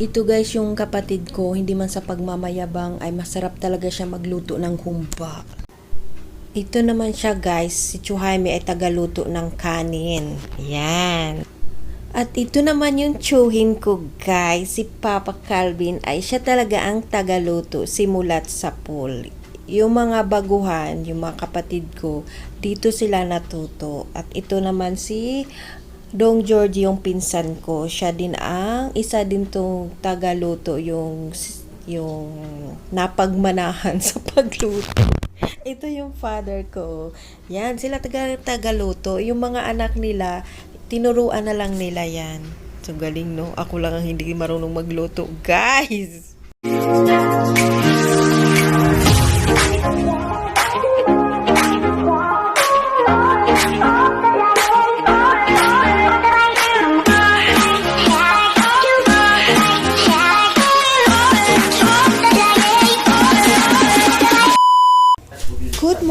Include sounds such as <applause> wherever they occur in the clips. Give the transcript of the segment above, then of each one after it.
Ito guys yung kapatid ko, hindi man sa pagmamayabang ay masarap talaga siya magluto ng humba. Ito naman siya guys, si Chuhaime ay tagaluto ng kanin. Yan. At ito naman yung tsuhin ko guys, si Papa Calvin ay siya talaga ang tagaluto simulat sa pool. Yung mga baguhan, yung mga kapatid ko, dito sila natuto. At ito naman si Dong George yung pinsan ko. Siya din ang isa din tong tagaluto yung yung napagmanahan <laughs> sa pagluto. Ito yung father ko. Yan, sila taga tagaluto. Yung mga anak nila, tinuruan na lang nila yan. So galing no. Ako lang ang hindi marunong magluto. Guys!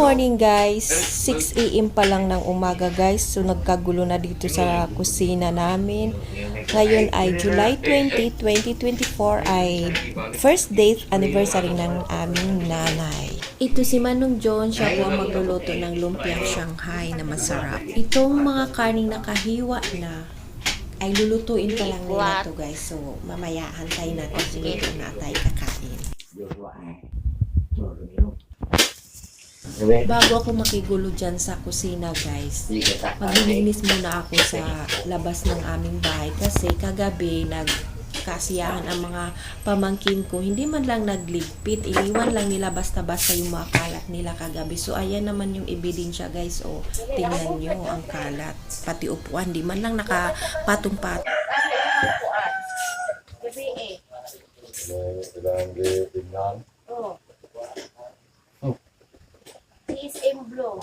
Morning guys! 6 a.m. pa lang ng umaga guys. So nagkagulo na dito sa kusina namin. Ngayon ay July 20, 2024 ay first date anniversary ng aming nanay. Ito si Manong John, siya po ang magluluto ng lumpiang Shanghai na masarap. Itong mga karning nakahiwa na ay lulutuin pa lang nila to guys. So mamaya hantay natin siluto na tayo kakain. Bago ako makigulo dyan sa kusina guys, maglilinis muna ako sa labas ng aming bahay kasi kagabi nagkasiyahan ang mga pamangkin ko. Hindi man lang nagligpit, iniwan lang nila basta-basta yung mga kalat nila kagabi. So ayan naman yung ebidensya guys. O tingnan nyo ang kalat. Pati upuan, di man lang nakapatong-patong. Gabi eh. Kailangan tingnan. Oh. Is in blue.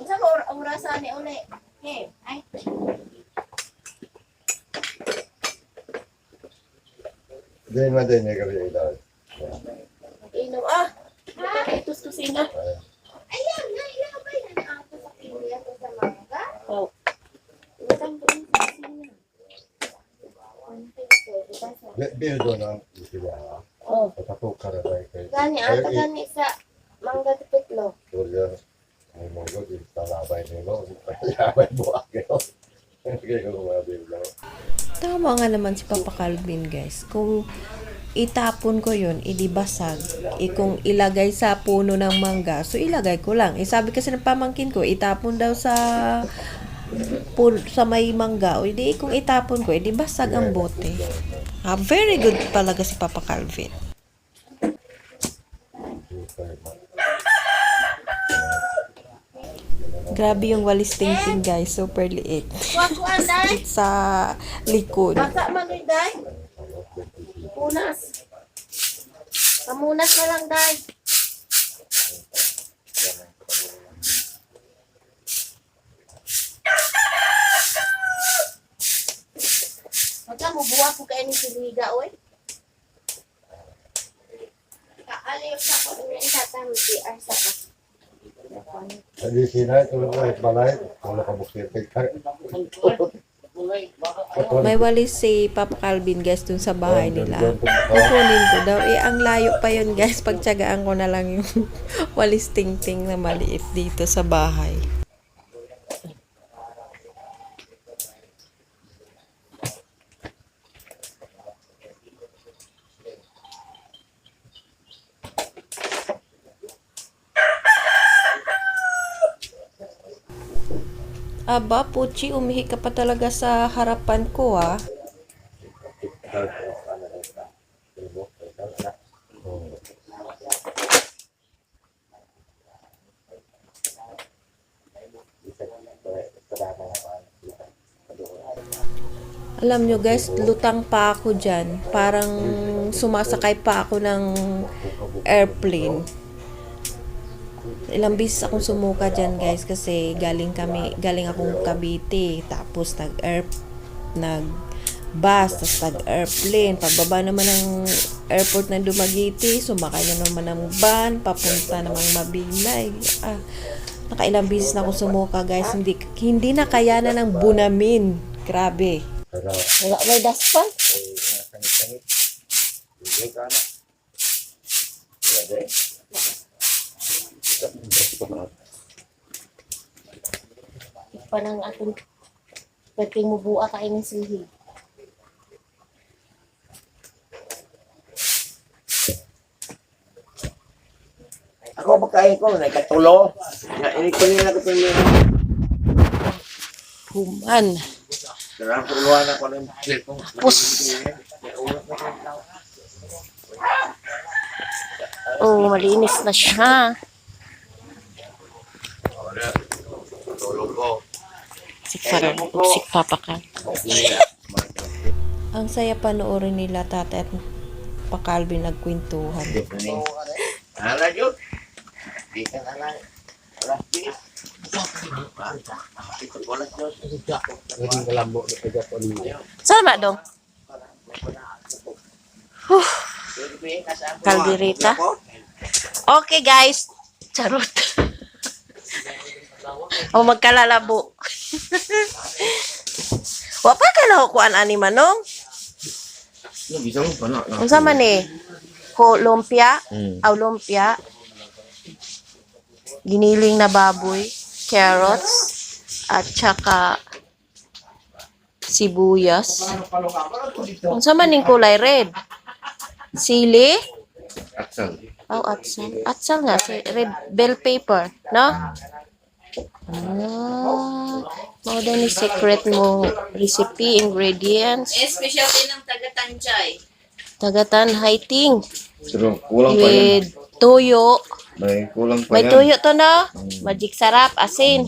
Unsa ko or- orasan ni uli? He, ay. Di nga din niya kami ilan. Inom ah. Itus kusina. Ayan. Ayan, na ilabay na na ato sa kindi ato sa mangga. Oh. Utang ko sa kusina. Bi- Bildo ng isila. Oh. Patapok ka na tayo kay. Gani ato gani sa mangga tipitlo. Tulya. Ay mo ko di talabay nilo. Talabay buwak ko. <laughs> Kaya ko mga bildo. Tama nga naman si Papa Calvin guys. Kung itapon ko yun, idibasag. E kung ilagay sa puno ng mangga, so ilagay ko lang. Eh sabi kasi ng pamangkin ko, itapon daw sa pun sa may mangga. O di kung itapon ko, edi basag ang bote. Ah, very good talaga si Papa Calvin. Grabe yung walis tingting guys, super liit. <laughs> Day. sa likod. Basa man ni day. Punas. Pamunas na lang day. Magka mo buwa ko kay ni siliga oy. Kaaliw sa ko ni tatang si Arsa ka. Hindi sinay, tulad ay balay. Wala ka bukir. May walis si Papa Calvin guys dun sa bahay nila. Kukunin ko daw. Eh, ang layo pa yun guys. Pagtsagaan ko na lang yung <laughs> walis ting-ting na maliit dito sa bahay. Aba, Puchi, umihi ka pa talaga sa harapan ko ah. Alam nyo guys, lutang pa ako dyan. Parang sumasakay pa ako ng airplane. Ilang beses akong sumuka dyan guys kasi galing kami, galing akong Cavite. Tapos nag air nag bus, tapos nag airplane. Pagbaba naman ng airport ng Dumaguete, sumakay na naman ng van, papunta namang Mabinay. Ah, Nakailang bisis na ako sumuka guys. Hindi, hindi na kaya na ng bunamin. Grabe. Wala may daspan. ay, mga na. Parang atong pwede mo buha ka ng sihig. Ako pagkain ko, nagkatulo. Na, ini ko nila ko pinili. Human. Darang tuluan ako ng cellphone. Pus. Oh, malinis na siya. Wala. Si, Par- si Papa ka. Ang saya panoorin nila tatay at pakalbi nagkwentuhan. Ala yun. Di ka na lang. Saan ba dong? Calderita. Okay guys. Charot. O magkalalabo. <laughs> Wa pa ka na kuan ani manong? Mo pa na. Unsa man eh? Ko lumpia, Hmm. aw lumpia. Giniling na baboy, carrots, at saka sibuyas. Unsa man ning kulay red? Sili? Aksal. Oh, atsal. Atsal nga, si red bell pepper, no? Ah, mao daw ni secret mo recipe, ingredients. Specialty ng taga-Tanchay. Tagatan hiting Pero kulang pa yan. with tuyo. May kulang pa May yan. tuyo to na. Magic sarap, asin.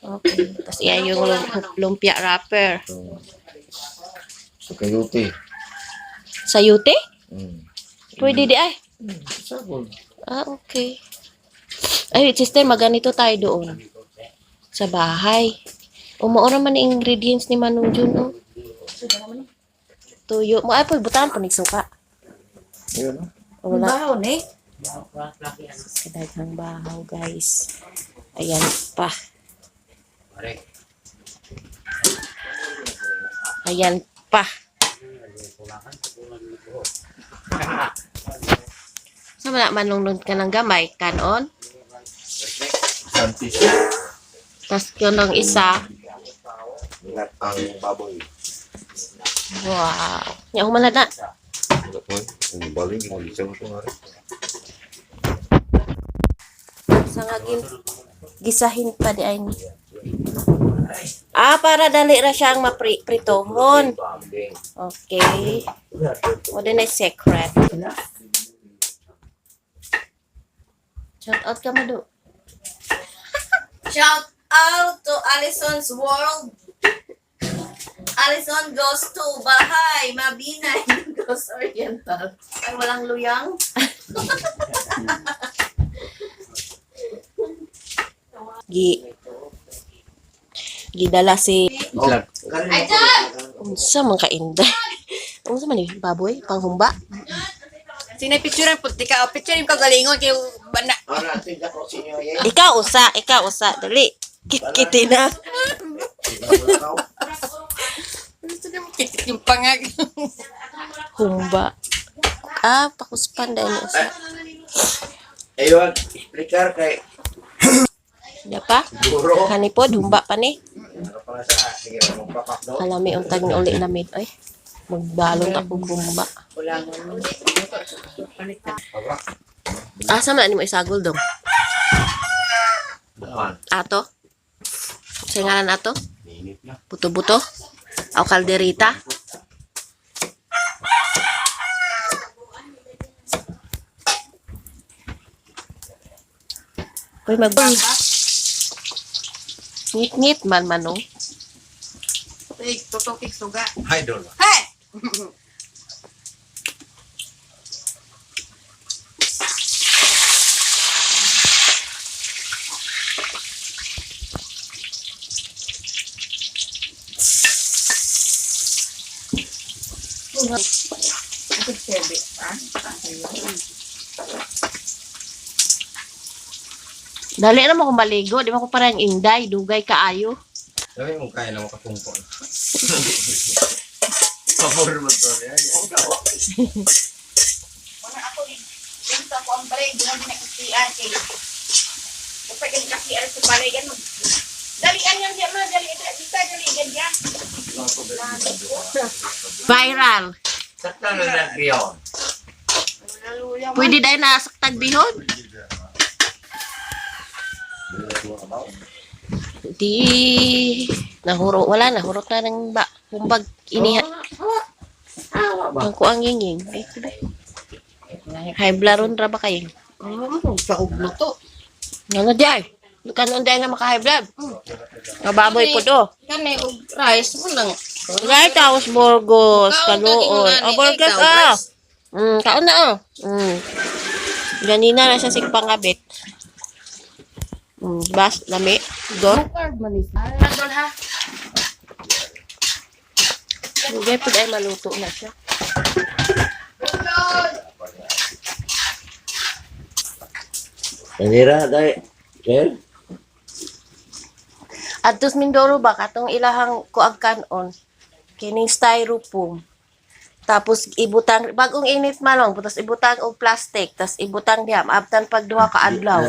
Okay. Tapos iyan yung lum- lumpia wrapper. Sa kayuti. Sayute? Hmm. Pwede di ay. Sabon. Ah, okay. Ay, sister, maganito tayo doon. Sa bahay. Umuora man ang ingredients ni Manong Jun, oh. Tuyo. Mo ay, po, butahan po ni suka. Yun. O, Wala. Bahaw ni. Kadaghang bahaw, guys. Ayan pa. Ayan pa. Sa mga manunod ka ng gamay, kanon. Santis. Tapos yun ang isa. Ingat ang baboy. Wow. Nya human na. Ingat mo. Ang. Ang isa mo nga. Sa nga gisahin pa di ay ni. Ah, para dali ra siyang mapritohon. Okay. O din ay secret. Shout out ka mo do. <laughs> Shout out to Allison's World. Allison goes to Bahay, Mabinay, <laughs> goes Oriental. Ay, walang luyang. <laughs> Gi gidala si Islam. Ay, unsa man ka inday. unsa man ni baboy panghumba. Sino picture po? Tika, o picture ko galingon kay bana. Yan. Ikaw usa, ikaw usa, dali. Kit-kiti na. Mo kitik yung pangag. Humba. Ah, pakuspan dahil usa. Ayun, explicar kay Ya pa? Kanipod, humba pa ni. Ano no? Kalami untag ni uli namid ay. Magbalot ako humba. Asa man ni mo isagol dong? Ato? Sa ngalan ato? Buto-buto? O kalderita? Uy, mag Ngit-ngit man manong. Hey, tutukik suga. Ay, doon. Hey! Ito. Dali na mo kung maligo. Di mo ko parang inday. Dugay kaayo. Dali mo kaya lang makapungkon. Pabor mo to. Yan. Wala ako eh. din. Dito ako ang balay. Doon na kinakitian. Kapag ang kakiar sa balay, ganun. Dalian yan diyan na. Dali, dali, dali, dali, dyan. Viral. Sakta na lang mo. Pwede dahil nasaktag bihon. Di nahuro wala nahurot na ng ba kumbag iniha ang kuang yinging ay high blood ron ra ba kayo Sa uglo to. ano di kanon di na maka high blood nga baboy po do Kanay og rice mo lang. Right, tapos Burgos, Kaon ka, Kaluoy. ingon, Oh, Burgos, ikaw, ah. Mm, kaon na, oh. Mm. Ganina na siya sig pangabit. Mm, bas, lami. Is. Nadol ha. Hindi, pwede ay maluto na siya. Nanira, dahil. Sir? At tos Mindoro ba, katong ilahang kuag kanon, kining styrofoam. Tapos ibutang, bagong init malong, tapos ibutang og plastic, tapos ibutang diam, abtan pag duha ka adlaw.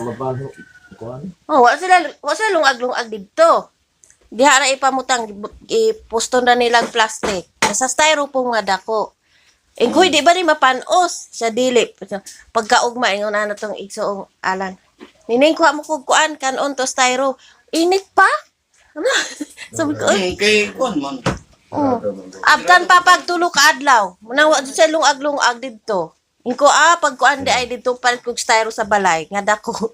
Oh, wala sila, wala sila lungag-lungag dito. Diha na ipamutang, ipusto na nilang plastic. Sa styrofoam nga dako. Eh, kuy, di ba ni mapanos? Siya dili. Pagkaugma, ingon na tong igsoong alan. Nining kuha mo kog kuan, kanon to styro. Init pa? Ano? <laughs> Sabi ko, "Ay, Kay Kuan man. oh. Abtan pa pagtulo ka adlaw. Munawa sa lungag-lungag dito. Inko ah, pag kuan di ay dito palit kog styro sa balay. Nga dako. <laughs>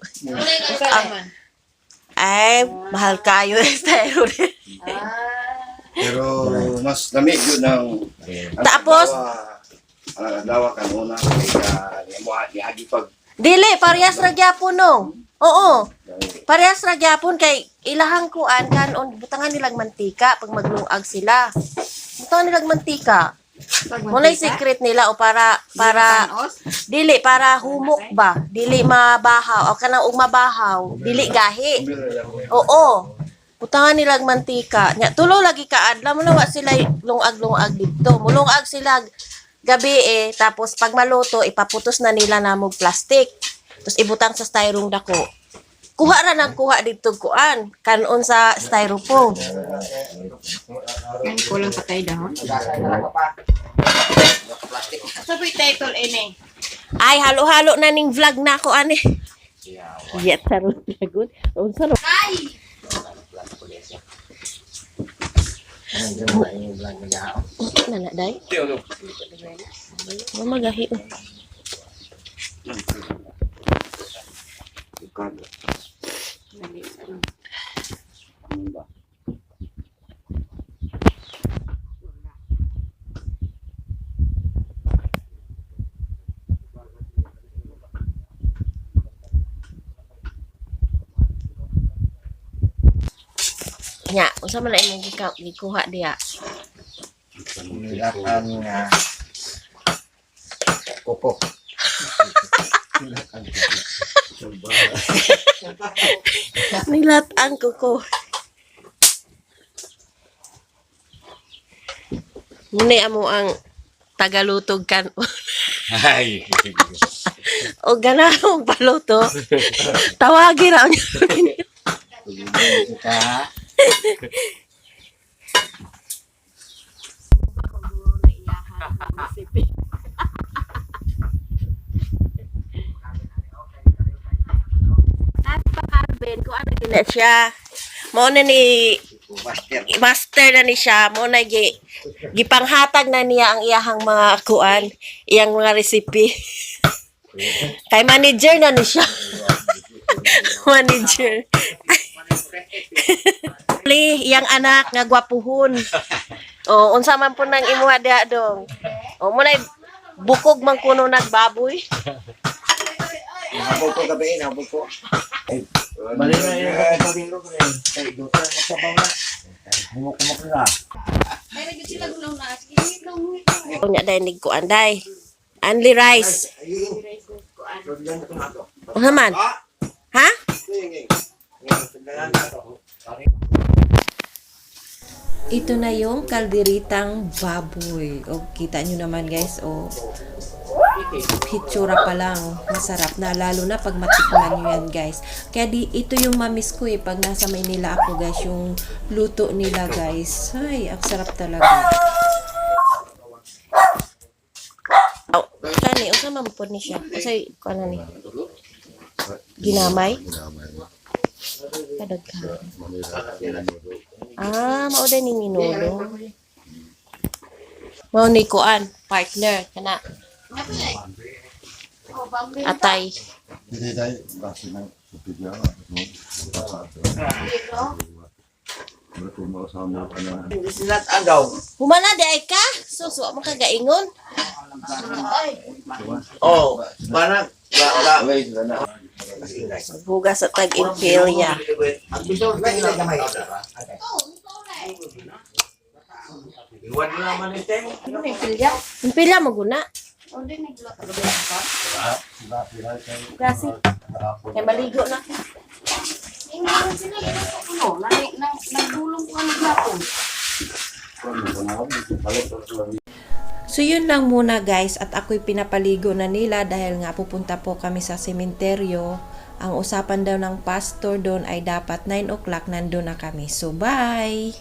Ay, mahal kayo <laughs> styro. Pero mas dami yun ng ang Tapos? dawa- ang dawa ka muna kay niagi pag Dili, parehas ra gyapon no. Oo. Parehas ra gyapon kay ilahang kuan kanon butangan nilang mantika pag maglungag sila. Butangan nilang mantika. Muna secret nila o para para dili para humok ba? Dili mabahaw o kanang ug mabahaw, dili gahi. Oo. Butangan nilang mantika. Nya tulo lagi ka adlaw mo na wa sila lungag-lungag dito. Mulungag sila gabi eh tapos pag maluto ipaputos na nila na mog plastic. Tapos ibutang sa styrofoam dako. Kuha ra nang kuha dito kuan kanon sa styrofoam. Kulang patay dahon. Sabi title ini. Ay halo-halo na ning vlog na ko ani. Yes, tarot na good. Unsa ro? Ay! Na na dai. Mo magahi. oh. Nya, unsa man na imong gika- gikuha diya? Nilakan nga. Kuko. Nilat <laughs> ang kuko. Muna amo ang tagalutog kan Ay. <laughs> o ganahong paluto. Tawagin ra niya. Ka. Calvin, kung ano gina siya. Mo na ni Master. master na ni siya mo na gi gipanghatag na niya ang iyahang mga kuan, iyang mga recipe. <laughs> Kay manager na ni siya. <laughs> manager. <laughs> Li, iyang anak nga gwapuhon. O, unsa man po nang imuha diha dong. O, mo na bukog man kuno nagbaboy. Habol ko gabi habol ko. Bali na yung kapatid ko rin. Kay Dota na sa bawla. Humok-humok na. May nagit sila gulaw na. Sige, gulaw mo. Unya dai nig kuan dai. Only rice. Ano man? Ha? Ito na yung kalderitang baboy. O, kita nyo naman guys, o, pitsura pa lang. Masarap na, lalo na pag matikman nyo yan guys. Kaya di, ito yung mamis ko eh, pag nasa Maynila ako guys, yung luto nila guys. Ay, ang sarap talaga. Aw, kani usa man po ni siya. Ko na ni. Ginamay. Kadaghan. Ah, mao din ni minulo. Mao ni kuan, partner kana atay. Hindi tayo, basta na kapigyan. Bertumbuh sama kana. Hindi sila agaw. Humana di ay ka? Susu mo ka gaingon. Oh, parang ga ga. Bugas sa tag impilya. Ang gusto ko na gamay. Iwan mo naman ito. Ano may pilya? Impilya mo guna. O din nagluto. Kasi kay maligo na. Hindi naman sila ginuto ko no. Nang- nang- Nagdulong ko ang. So yun lang muna guys at ako'y pinapaligo na nila dahil nga pupunta po kami sa sementeryo. Ang usapan daw ng pastor doon ay dapat 9 o'clock nandun na kami. So bye!